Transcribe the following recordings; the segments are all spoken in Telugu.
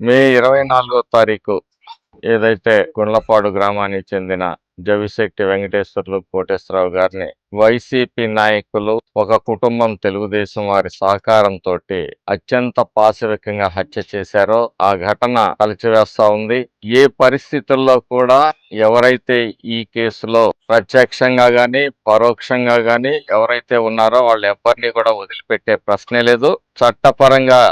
మే ఇరవై నాలుగో తారీఖు ఏదైతే గుండ్లపాడు గ్రామానికి చెందిన జవిశెట్టి వెంకటేశ్వర్లు కోటేశ్వరరావు గారిని వైసీపీ నాయకులు ఒక కుటుంబం తెలుగుదేశం వారి సహకారంతో అత్యంత పాశవికంగా హత్య చేశారో ఆ ఘటన కలిచివేస్తా ఉంది. ఏ పరిస్థితుల్లో కూడా ఎవరైతే ఈ కేసులో ప్రత్యక్షంగా గాని పరోక్షంగా గాని ఎవరైతే ఉన్నారో వాళ్ళు ఎవరిని కూడా వదిలిపెట్టే ప్రశ్నే లేదు. చట్టపరంగా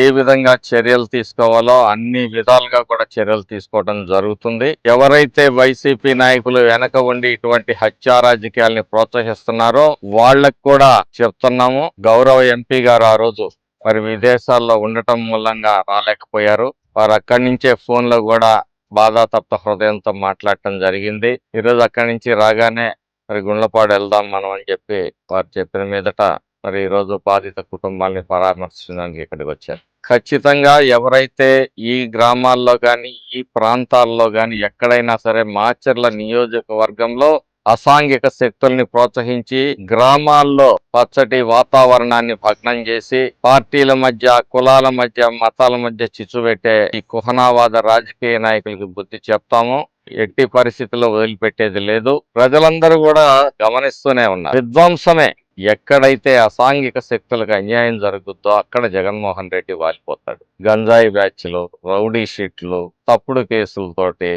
ఏ విధంగా చర్యలు తీసుకోవాలో అన్ని విధాలుగా కూడా చర్యలు తీసుకోవడం జరుగుతుంది. ఎవరైతే వైసీపీ నాయకులు వెనక ఉండి ఇటువంటి హత్యా రాజకీయాల్ని ప్రోత్సహిస్తున్నారో వాళ్ళకు కూడా చెప్తున్నాము. గౌరవ ఎంపీ గారు ఆ రోజు మరి విదేశాల్లో ఉండటం మూలంగా రాలేకపోయారు. వారు అక్కడి నుంచే ఫోన్లో కూడా కూడా బాధాతప్త హృదయంతో మాట్లాడటం జరిగింది. ఈరోజు అక్కడి నుంచి రాగానే మరి గుండ్లపాడు వెళ్దాం మనం అని చెప్పి వారు చెప్పిన మీదట మరి ఈ రోజు బాధిత కుటుంబాన్ని పరామర్శించడానికి ఇక్కడికి వచ్చారు. ఖచ్చితంగా ఎవరైతే ఈ గ్రామాల్లో కానీ ఈ ప్రాంతాల్లో కానీ ఎక్కడైనా సరే మాచర్ల నియోజకవర్గంలో అసాంఘిక శక్తుల్ని ప్రోత్సహించి గ్రామాల్లో పచ్చటి వాతావరణాన్ని భగ్నం చేసి పార్టీల మధ్య కులాల మధ్య మతాల మధ్య చిచ్చుపెట్టే ఈ కుహనావాద రాజకీయ నాయకులకి బుద్ధి చెప్తాము. ఎట్టి పరిస్థితుల్లో వదిలిపెట్టేది లేదు. ప్రజలందరూ కూడా గమనిస్తూనే ఉన్నారు. విధ్వంసమే. ఎక్కడైతే అసాంఘిక శక్తులకు అన్యాయం జరుగుద్దో అక్కడ జగన్మోహన్ రెడ్డి వాలిపోతాడు. గంజాయి బ్యాచ్లు రౌడీ షీట్లు తప్పుడు కేసులతోటి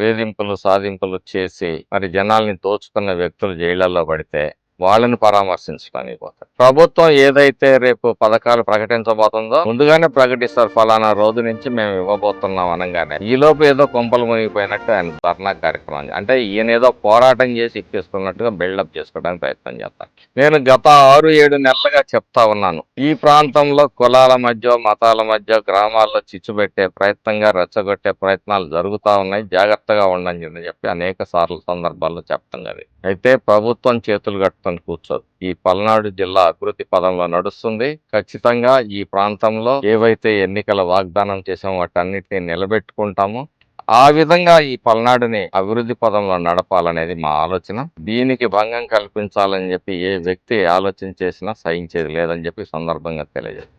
వేధింపులు సాధింపులు చేసి మరి జనాల్ని దోచుకున్న వ్యక్తులు జైళ్ళలో పడితే వాళ్ళని పరామర్శించడానికి పోతారు ప్రభుత్వం ఏదైతే రేపు పథకాలు ప్రకటించబోతుందో ముందుగానే ప్రకటిస్తారు ఫలానా రోజు నుంచి మేము ఇవ్వబోతున్నాం అనగానే. ఈ లోపు ఏదో కొంపలు మునిగిపోయినట్టు ఆయన ధర్నా కార్యక్రమం అంటే ఈయన ఏదో పోరాటం చేసి ఇప్పిస్తున్నట్టుగా బిల్డప్ చేసుకోవడానికి ప్రయత్నం చేస్తాను నేను గత ఆరు ఏడు నెలలుగా చెప్తా ఉన్నాను. ఈ ప్రాంతంలో కులాల మధ్య మతాల మధ్య గ్రామాల్లో చిచ్చు పెట్టే ప్రయత్నంగా రెచ్చగొట్టే ప్రయత్నాలు జరుగుతూ ఉన్నాయి. జాగ్రత్తగా ఉండని చెప్పి అనేక సార్లు సందర్భాల్లో చెప్పడం జరిగింది. అయితే ప్రభుత్వం చేతులు కట్టుకొని కూర్చోదు ఈ పల్నాడు జిల్లా అభివృద్ధి పదంలో నడుస్తుంది. ఖచ్చితంగా ఈ ప్రాంతంలో ఏవైతే ఎన్నికల వాగ్దానం చేసామో వాటన్నిటిని నిలబెట్టుకుంటాము. ఆ విధంగా ఈ పల్నాడుని అభివృద్ధి పదంలో నడపాలనేది మా ఆలోచన. దీనికి భంగం కల్పించాలని చెప్పి ఏ వ్యక్తి ఆలోచన చేసినా సహించేది లేదని చెప్పి సందర్భంగా తెలియజేస్తాను